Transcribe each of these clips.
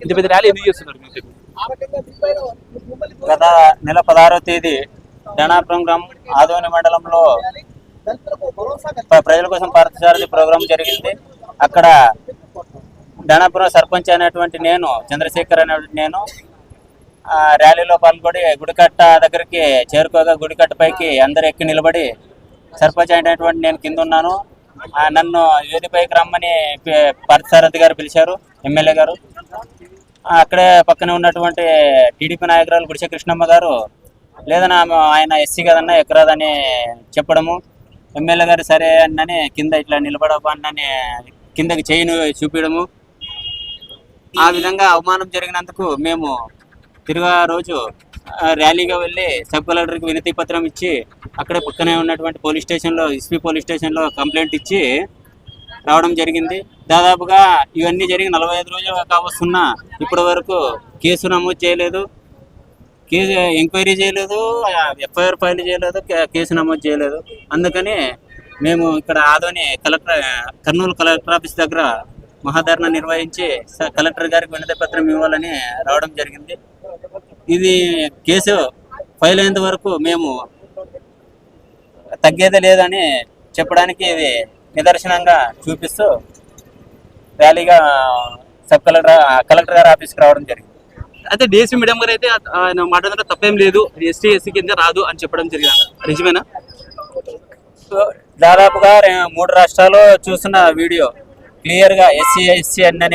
ఇంత పెద్ద ర్యాలీ ఎందుకు చేస్తున్నారు మీరు? గత నెల పదహారవ తేదీ జనాపురం గ్రామం ఆదోని మండలంలో ప్ర- ప్రజల కోసం పార్థసారథి ప్రోగ్రాం జరిగింది. అక్కడ ధనాపురం సర్పంచ్ అనేటువంటి నేను చంద్రశేఖర్ అనేటువంటి నేను ఆ ర్యాలీలో పాల్గొని గుడికట్ట దగ్గరికి చేరుకోగా గుడికట్ట పైకి అందరు ఎక్కి నిలబడి సర్పంచ్ అయినటువంటి నేను కింద ఉన్నాను నన్ను వేదిపైకి రమ్మని పి- పార్థసారథి గారు పిలిచారు ఎమ్మెల్యే గారు. అక్కడే పక్కనే ఉన్నటువంటి టీడీపీ నాయకురాలు గుడిసె కృష్ణమ్మ గారు లేదన్నా ఆయన ఎస్సీ కదన్నా ఎక్కరాదని చెప్పడము. ఎమ్మెల్యే గారు సరే అన్నని కింద ఇట్లా నిలబడని కిందకి చేయిను చూపించడము ఆ విధంగా అవమానం జరిగినందుకు మేము తిరుగా రోజు ర్యాలీగా వెళ్ళి సబ్ కలెక్టర్కి వినతి పత్రం ఇచ్చి అక్కడే పక్కనే ఉన్నటువంటి పోలీస్ స్టేషన్లో ఎస్పీ పోలీస్ స్టేషన్లో కంప్లైంట్ ఇచ్చి రావడం జరిగింది. దాదాపుగా ఇవన్నీ జరిగి నలభై ఐదు రోజులు కావస్తున్నా ఇప్పటి వరకు కేసు నమోదు చేయలేదు. కేసు ఎంక్వైరీ చేయలేదు ఎఫ్ఐఆర్ ఫైల్ చేయలేదు కేసు నమోదు చేయలేదు. అందుకని మేము ఇక్కడ Adoni collector Kurnool collector office దగ్గర మహాధరణ నిర్వహించి కలెక్టర్ గారికి వినతి పత్రం ఇవ్వాలని రావడం జరిగింది. ఇది కేసు ఫైల్ అయ్యేంత వరకు మేము తగ్గేదే లేదని చెప్పడానికి ఇది నిదర్శనంగా చూపిస్తూ ర్యాలీగా సబ్ కలెక్టర్ కలెక్టర్ గారి ఆఫీస్కి రావడం జరిగింది. అయితే డిఎస్పీ మేడం గారు అయితే ఆయన మాట్లాడిన తప్పేం లేదు. ఎస్టీ ఎస్సీ కింద రాదు అని చెప్పడం జరిగింది. నిజమేనా? సో దాదాపుగా మూడు రాష్ట్రాలు చూసిన వీడియో క్లియర్గా ఎస్సీ ఎస్సీ అని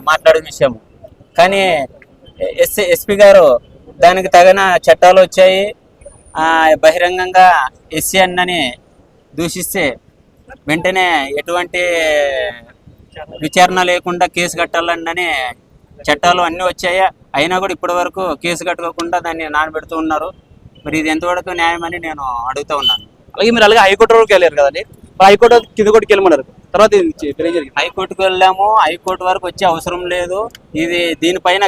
మాట్లాడిన విషయం. కానీ ఎస్సీ ఎస్పీ గారు దానికి తగిన చట్టాలు వచ్చాయి. ఆ, బహిరంగంగా ఎస్సీ అన్నని దూషిస్తే వెంటనే ఎటువంటి విచారణ లేకుండా కేసు కట్టాలని చట్టాలు అన్నీ వచ్చాయి. అయినా కూడా ఇప్పటి వరకు కేసు కట్టుకోకుండా దాన్ని నానబెడుతూ ఉన్నారు. మరి ఇది ఎంతవరకు న్యాయమని నేను అడుగుతూ ఉన్నాను. అలాగే మీరు అలాగే హైకోర్టు వరకు వెళ్ళారు కదండి. హైకోర్టు కింద కూడా వెళ్ళమన్నారు. తర్వాత హైకోర్టుకు వెళ్ళాము. హైకోర్టు వరకు వచ్చే అవసరం లేదు. ఇది దీనిపైన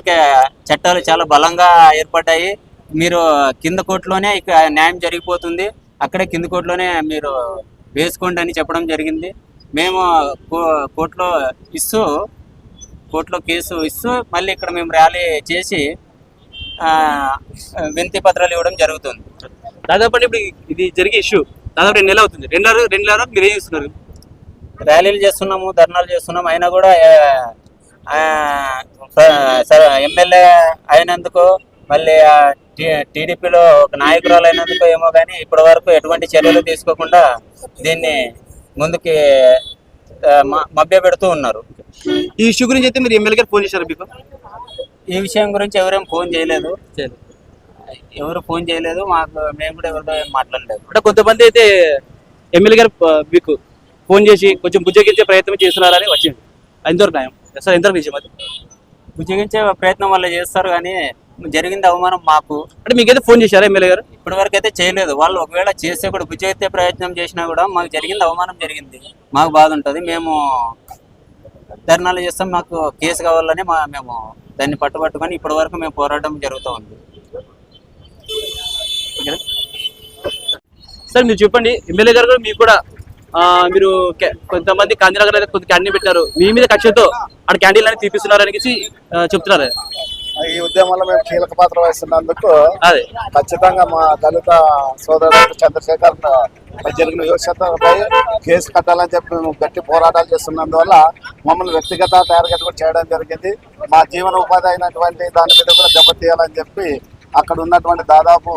చట్టాలు చాలా బలంగా ఏర్పడ్డాయి. మీరు కింద కోర్టులోనే ఇక న్యాయం జరిగిపోతుంది. అక్కడే కింద కోర్టులోనే మీరు వేసుకోండి అని చెప్పడం జరిగింది. మేము కోర్టులో ఇస్తూ కోర్టులో కేసు ఇస్తూ మళ్ళీ ఇక్కడ మేము ర్యాలీ చేసి వినతి పత్రాలు ఇవ్వడం జరుగుతుంది. దాదాపు ఇప్పుడు ఇది జరిగే ఇష్యూ. దాదాపు రెండు నెలలు అవుతుంది. రెండు నెలలు రెండు నెలలు మీరు ఏం చేస్తున్నారు? ర్యాలీలు చేస్తున్నాము ధర్నాలు చేస్తున్నాము. అయినా కూడా ఎమ్మెల్యే అయినందుకు మళ్ళీ టీడీపీలో ఒక నాయకురాలు అయినందుకు ఏమో కానీ ఇప్పటి వరకు ఎటువంటి చర్యలు తీసుకోకుండా దీన్ని ముందుకి మభ్య పెడుతూ ఉన్నారు. ఈ ఇష్యూ గురించి అయితే మీరు ఎమ్మెల్యే గారు ఫోన్ చేశారు మీకు? ఈ విషయం గురించి ఎవరేం ఫోన్ చేయలేదు. ఎవరు ఫోన్ చేయలేదు మాకు మేము కూడా ఎవరితో మాట్లాడలేదు. అంటే కొంతమంది అయితే ఎమ్మెల్యే గారు మీకు ఫోన్ చేసి కొంచెం బుజ్జగించే ప్రయత్నం చేస్తున్నారని వచ్చింది. ఎంతవరకు న్యాయం? సార్ ఎంతవరకు నిజం అది? బుజ్జగించే ప్రయత్నం వాళ్ళు చేస్తారు కానీ జరిగింది అవమానం మాకు. అంటే మీకైతే ఫోన్ చేశారా ఎమ్మెల్యే గారు? ఇప్పటి వరకు అయితే చేయలేదు. వాళ్ళు ఒకవేళ చేస్తే కూడా బుజ్జెత్తే ప్రయత్నం చేసినా కూడా మాకు జరిగింది అవమానం జరిగింది. మాకు బాధ ఉంటుంది. మేము ధర్నాలు చేస్తాం. మాకు కేసు కావాలని మా మేము దాన్ని పట్టుబట్టుకొని ఇప్పటి వరకు మేము పోరాటం జరుగుతూ ఉంది? సార్ మీరు చెప్పండి. ఎమ్మెల్యే గారు కూడా మీకు కూడా మీరు కొంతమంది గాంధీనగర్ అయితే కొంత క్యాంటీన్ పెట్టారు. మీ మీద కక్షతో అక్కడ క్యాంటీన్ అని తీపిస్తున్నారు అనేసి ఆ, చెప్తున్నారు. ఈ ఉద్యమంలో మేము కీలక పాత్ర వహిస్తున్నందుకు అదే. ఖచ్చితంగా మా దళిత సోదరుడు చంద్రశేఖర్ జరిగిన యువశతంపై కేసు కట్టాలని చెప్పి మేము గట్టి పోరాటాలు చేస్తున్నందువల్ల మమ్మల్ని వ్యక్తిగత టార్గెట్ కూడా చేయడం జరిగింది. మా జీవన ఉపాధి అయినటువంటి దాని మీద కూడా దెబ్బతీయాలని చెప్పి అక్కడ ఉన్నటువంటి దాదాపు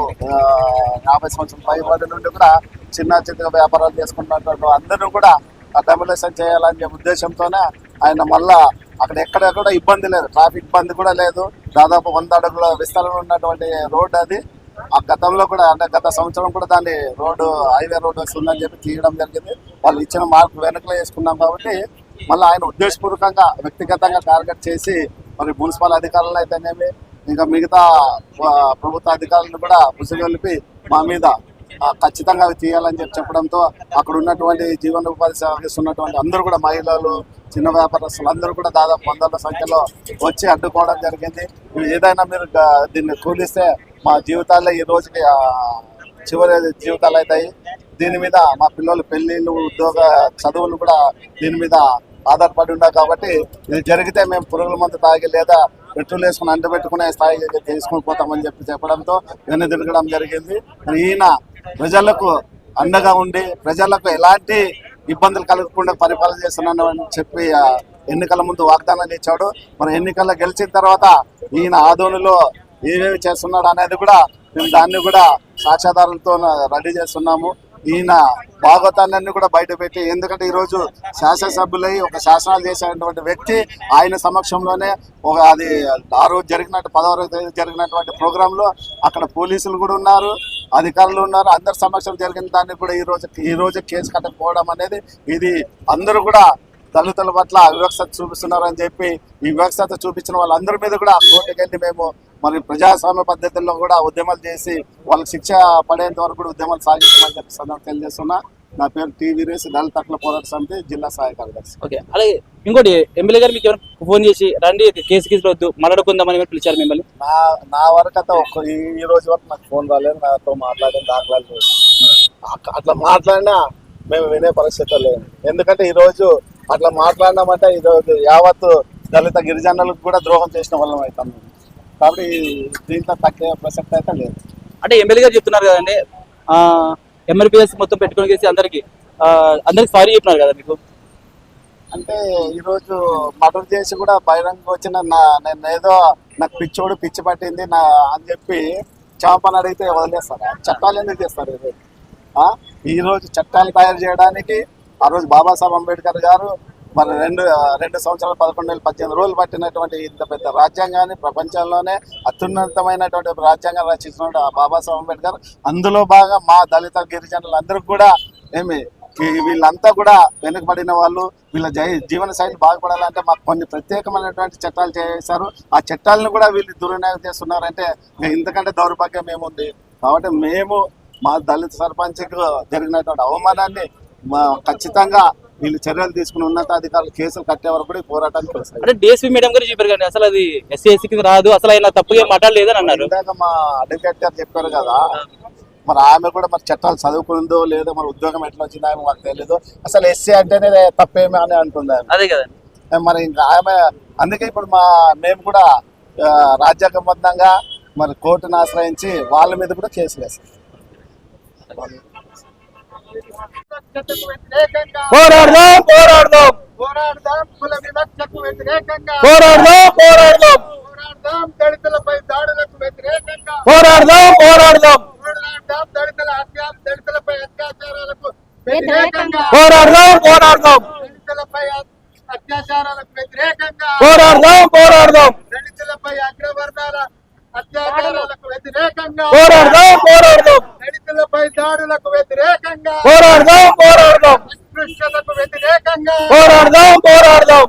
యాభై సంవత్సరం పైబడి నుండి కూడా చిన్న చిన్న వ్యాపారాలు చేసుకున్నటువంటి అందరూ కూడా అకామిడేషన్ చేయాలని ఉద్దేశంతోనే ఆయన మళ్ళా అక్కడ ఎక్కడ కూడా ఇబ్బంది లేదు. ట్రాఫిక్ ఇబ్బంది కూడా లేదు. దాదాపు వంద అడుగుల విస్తరణ ఉన్నటువంటి రోడ్డు అది. ఆ గతంలో కూడా అంటే గత సంవత్సరం కూడా దాన్ని రోడ్డు హైవే రోడ్డు వస్తుందని చెప్పి తీయడం జరిగింది. వాళ్ళు ఇచ్చిన మార్పు వెనకలో వేసుకున్నాం కాబట్టి మళ్ళీ ఆయన ఉద్దేశపూర్వకంగా వ్యక్తిగతంగా టార్గెట్ చేసి మరి మున్సిపల్ అధికారులు అయితేనేమి ఇంకా మిగతా ప్రభుత్వ అధికారులను కూడా ముసుగొలిపి మా మీద ఖచ్చితంగా చేయాలని తీయాలని చెప్పి చెప్పడంతో అక్కడ ఉన్నటువంటి జీవనోపాధి సాగిస్తున్నటువంటి అందరూ కూడా మహిళలు చిన్న వ్యాపారస్తులు అందరూ కూడా దాదాపు వందల సంఖ్యలో వచ్చి అడ్డుకోవడం జరిగింది. ఏదైనా మీరు దీన్ని కూలిస్తే మా జీవితాల్లో ఈ రోజుకి చివరి జీవితాలు అవుతాయి. దీని మీద మా పిల్లలు పెళ్ళిళ్ళు ఉద్యోగ చదువులు కూడా దీని మీద ఆధారపడి ఉన్నాయి కాబట్టి ఇది జరిగితే మేము పురుగుల మందు తాగి లేదా పెట్రోల్ వేసుకుని అంటబెట్టుకునే స్థాయికి తీసుకుని పోతామని చెప్పి చెప్పడంతో వెనుదిరగడం జరిగింది. మరి ఈయన ప్రజలకు అండగా ఉండి ప్రజలకు ఎలాంటి ఇబ్బందులు కలగకుండా పరిపాలన చేస్తున్నాను అని చెప్పి ఎన్నికల ముందు వాగ్దానాలు ఇచ్చాడు. మరి ఎన్నికల్లో గెలిచిన తర్వాత ఈయన ఆదోనిలో ఏమేమి చేస్తున్నాడు అనేది కూడా మేము దాన్ని కూడా సాక్ష్యాధారాలతో రెడీ చేస్తున్నాము. ఈయన భాగవతాలన్నీ కూడా బయటపెట్టి ఎందుకంటే ఈరోజు శాసనసభ్యులై ఒక శాసనాలు చేసేటువంటి వ్యక్తి ఆయన సమక్షంలోనే ఒక అది ఆ రోజు జరిగినట్టు పదహారవ తేదీ జరిగినటువంటి ప్రోగ్రాంలో అక్కడ పోలీసులు కూడా ఉన్నారు అధికారులు ఉన్నారు అందరి సమక్షం జరిగిన దాన్ని కూడా ఈ రోజు ఈ రోజు కేసు కట్టకపోవడం అనేది ఇది అందరూ కూడా దళితుల పట్ల వివక్షత చూపిస్తున్నారు అని చెప్పి ఈ వివక్షత చూపించిన వాళ్ళందరి మీద కూడా ఆ వెళ్ళి మేము మరి ప్రజాస్వామ్య పద్ధతుల్లో కూడా ఉద్యమాలు చేసి వాళ్ళకి శిక్ష పడేంత వరకు కూడా ఉద్యమాలు సాగిస్తామని చెప్పి సందర్భం తెలియజేస్తున్నా. నా పేరు టీ వీరేష్ దళిత హక్కుల పోరాట సమితి జిల్లా సహాయ కార్యదర్శి. ఓకే. అలాగే ఇంకోటి ఎమ్మెల్యే గారు మీకు ఎవరు ఫోన్ చేసి రండి కేసు కేసు వద్దు మాట్లాడుకుందామని పిలిచారు మిమ్మల్ని? నా నా వరకు అయితే ఒక్క ఈ రోజు వరకు నాకు ఫోన్ రాలేదు. నాతో మాట్లాడిన దాఖలాలు అట్లా మాట్లాడినా మేము వినే పరిస్థితి లేదు ఎందుకంటే ఈ రోజు అట్లా మాట్లాడినామంటే ఈ రోజు యావత్ దళిత గిరిజనులకు కూడా ద్రోహం చేసిన వాళ్ళం అవుతాం. కాబట్టి దీంట్లో ప్రసక్తి అయితే లేదు. అంటే ఎమ్మెల్యే గారు చెప్తున్నారు కదండి. ఎంఆర్పిఎస్ మొత్తం పెట్టుకొని చేసి అందరికి అందరికి సారీ చెప్పినారు కదా మీకు? అంటే ఈరోజు మర్డర్ చేసి కూడా బహిరంగ వచ్చిన నా నేను ఏదో నాకు పిచ్చోడు పిచ్చి పట్టింది నా అని చెప్పి చేపని అడిగితే వదిలేస్తారా. చట్టాలు ఎందుకు చేస్తారు ఈరోజు ఆ? ఈ రోజు చట్టాలు తయారు చేయడానికి ఆ రోజు బాబాసాహెబ్ అంబేద్కర్ గారు మన రెండు రెండు సంవత్సరాలు పదకొండు నెలలు పద్దెనిమిది రోజులు పట్టినటువంటి ఇంత పెద్ద రాజ్యాంగాన్ని ప్రపంచంలోనే అత్యున్నతమైనటువంటి రాజ్యాంగం రచించినటువంటి బాబాసాహెబ్ అంబేద్కర్ అందులో బాగా మా దళిత గిరిజనులు కూడా ఏమి వీళ్ళంతా కూడా వెనుకబడిన వాళ్ళు వీళ్ళ జై జీవన శైలి బాగుపడాలంటే మాకు కొన్ని ప్రత్యేకమైనటువంటి చట్టాలు చేశారు. ఆ చట్టాలను కూడా వీళ్ళు దుర్వినియోగం చేస్తున్నారంటే ఇంతకంటే దౌర్భాగ్యం ఏముంది? కాబట్టి మేము మా దళిత సర్పంచ్కు జరిగినటువంటి అవమానాన్ని మా ఖచ్చితంగా వీళ్ళు చర్యలు తీసుకుని ఉన్నతాధికారులు కేసులు కట్టే వరకు కూడా పోరాటానికి వస్తాయి. అంటే డిఎస్పీ మేడం గారు చెప్పారు కానీ అసలు అది ఎస్సీ కింద రాదు అసలు ఆయన తప్పుగా మాట్లాడలేదని అన్నారు. ఇందాక మా అడ్వకేట్ గారు చెప్పారు కదా మరి ఆమె కూడా మరి చట్టాలు చదువుకుందో లేదో మరి ఉద్యోగం ఎట్లా వచ్చిందో ఆమె మాకు తెలియదు అసలు ఎస్సీ అంటేనే తప్పేమి అని అంటుంది అదే కదండి మరి ఇంకా ఆమె అందుకే ఇప్పుడు మా మేము కూడా రాజ్యాంగబద్ధంగా మరి కోర్టును ఆశ్రయించి వాళ్ళ మీద కూడా కేసులు వేస్తాం. పోరాడదాం పోరాడదాం పోరాడదాం కుల వివక్షకు వ్యతిరేకంగా పోరాడదాం పోరాడదాం పోరాడదాం దళితులపై దాడులకు వ్యతిరేకంగా పోరాడదాం పోరాడదాం పోరాడదాం దళితుల హత్య దళితులపై అత్యాచారాలకు వ్యతిరేకంగా పోరాడదాం పోరాడదాం దళితులపై అత్యాచారాలకు వ్యతిరేకంగా పోరాడదాం పోరాడదాం దళితులపై అగ్రవర్ణాల అత్యాచారాలకు వ్యతిరేకంగా పోరాడదాం పోరాడదాం దళితులపై దాడులకు వ్యతిరేకంగా పోరాడదాం పోరాడదాం. పోరాడదాం పోరాడదాం.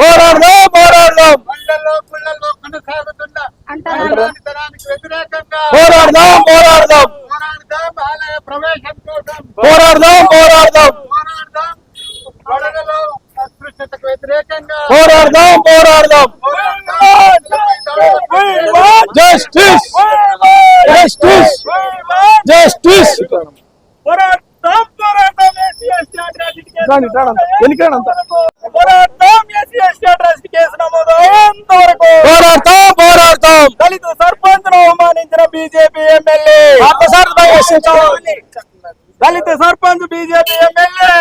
పోరాడదాం పోరాడదాం. పల్లెల్లో పుల్లల్లో కొనసాగుతున్న అంటరానితనానికి వ్యతిరేకంగా పోరాడదాం పోరాడదాం. పోరాడదాం ఆలయ ప్రవేశం కోసం. పోరాడదాం పోరాడదాం. పోరాడదాం జస్టిస్ జస్టిస్ పోరాడదాం పోరాడదాం ఎస్సీ ఎస్టీ పోరాడతాం పోరాడతాం దళిత సర్పంచ్ను అవమానించిన బీజేపీ ఎమ్మెల్యే. దళిత sarpanch BJP MLA.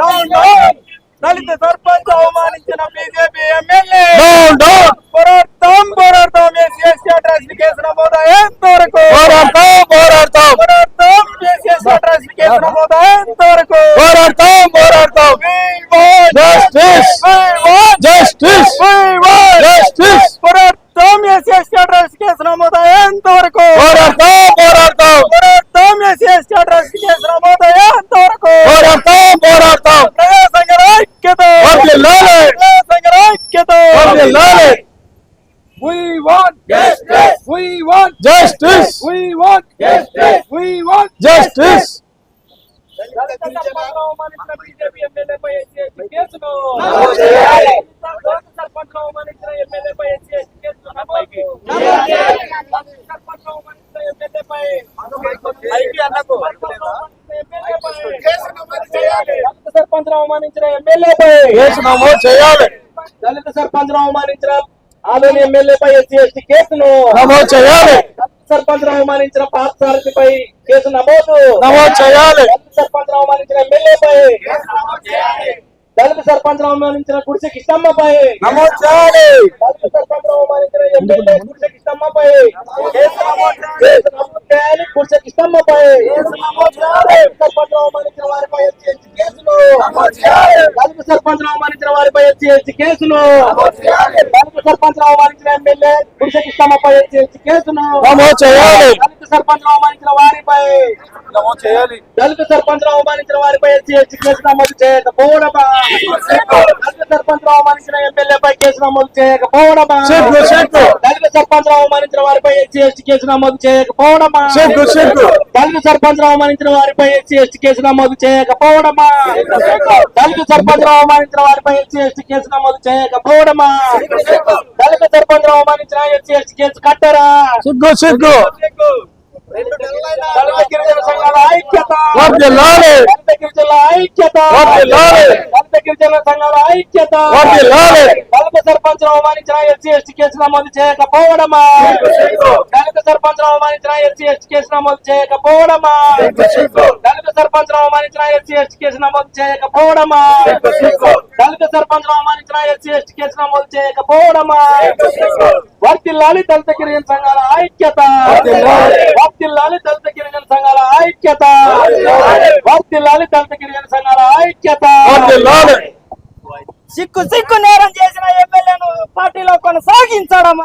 Down down దళిత సర్పంచ్ అవమానించిన బీజేపీ ఎమ్మెల్యే. డౌన్ డౌన్ పోరాడతాం పోరాడతాం. ఎస్సీ కేసు నమోదు. అయ్యేంతవరకు పోరాడతాం పోరాడతాం. పోరాడతాం ఎస్సీ కేసు నమోదు. పోరాడతాం పోరాడతాం జస్టిస్ జస్టిస్ జస్టిస్ పోరాడతాం ఎస్సీ ఎస్టీ అట్రాసిటీ కేసు నమోదు అయ్యేంతవరకు పోరాడతాం పోరాడతాం పోరాడతాం ఎస్సీ ఎస్టీ అట్రాసిటీ కేసు నమోదు అయ్యేంతవరకు పోరాడతాం పోరాడతాం ప్రజా సంఘాల ఐక్యత వర్ధిల్లాలి We want justice. We want Justice. We want justice. We want Justice. దళిత సర్పంచ్ను అవమానించిన బీజేపీ ఎమ్మెల్యేపై ఎస్సీ ఎస్టీ కేసును నమోదు చేయాలి. దళిత సర్పంచ్ను అవమానించిన ఎమ్మెల్యేపై ఎస్సీ ఎస్టీ కేసును నమోదు. నమోదు చేయాలి. దళిత సర్పంచ్ను అవమానించిన ఎమ్మెల్యేపై ఐటీ అన్నకు ఎమ్మెల్యేపై కేసు నమోదు చేయాలి. దళిత సర్పంచ్ను అవమానించిన ఎమ్మెల్యేపై కేసు నమోదు చేయాలి దళిత సర్పంచ్ అవమానించిన ఆదోని ఎమ్మెల్యేపై ఎస్సీ ఎస్టీ కేసును నమోదు చేయాలి. సర్పంచ్ అవమానించిన పార్థసారథిపై కేసు నమోదు. నమోదు చేయాలి. సర్పంచ్ అవమానించిన ఎమ్మెల్యేపై దళిత సర్పంచ్ అవమానించిన గుడిసె కిష్టమ్మపై నమోదు చేయాలి. దళిత సర్పంచ్ అవమానించిన ఎమ్మెల్యే గుడిసె కిష్టమ్మపై చేయాలి. గుడిసె సర్పంచ్ అవమానించిన వారిపై ఎస్సీ ఎస్టీ కేసును దళిత సర్పంచ్ అవమానించిన వారిపై ఎస్సీ ఎస్టీ కేసును సర్పంచ్ అవమానించిన ఎమ్మెల్యే ఎస్టీ కేసును నమోదు చేయాలి. దళిత సర్పంచ్ అవమానించిన వారిపై నమోదు చేయాలి. దళిత సర్పంచ్ అవమానించిన వారిపై ఎస్సీ కేసు నమోదు చేయకపోవడమా? దళిత సర్పంచ్ అవమానించిన ఎమ్మెల్యేపై కేసు నమోదు సిగ్గు. దళిత సర్పంచ్ అవమానించిన వారిపై ఎస్సీ ఎస్టీ కేసు నమోదు సిగ్గు. దళిత సర్పంచ్ అవమానించిన వారిపై ఎస్సీ ఎస్టీ కేసు నమోదు చేయకపోవడమా? దళిత సర్పంచ్ అవమానించిన వారిపై ఎస్సీ ఎస్టీ కేసు నమోదు చేయకపోవడమా? దళిత సర్పంచ్ అవమానించిన ఎస్సీ ఎస్టీ కేసు కట్టరా? సిగ్గు సిగ్గు. దళిత గిరిజన సంఘాల ఐక్యత. వర్ధిల్లాలి. దళిత గిరిజనుల ఐక్యత. వర్ధిల్లాలి. దళిత గిరిజన సంఘాల ఐక్యత. వర్ధిల్లాలి. దళిత సర్పంచ్ అవమానించిన ఎస్సీ ఎస్టీ కేసు నమోదు చేయకపోవడమా? దళిత సర్పంచ్ అవమానించిన ఎస్సీ ఎస్టీ కేసు నమోదు చేయకపోవడమా? దళిత సర్పంచ్ అవమానించిన ఎస్సీ ఎస్టీ కేసు నమోదు చేయకపోవడమా? దళిత సర్పంచ్ అవమానించిన ఎస్సీ ఎస్టీ కేసు నమోదు చేయకపోవడమా? వర్తిల్లాలి దళిత గిరిజన సంఘాల ఐక్యత. వర్తిల్లాలి దళిత గిరిజన సంఘాల ఐక్యత. వర్తిల్లాలి దళిత గిరిజన సంఘాల ఐక్యత. సిక్కు సిక్కు నేరం చేసిన ఎమ్మెల్యేను పార్టీలో కొనసాగించడం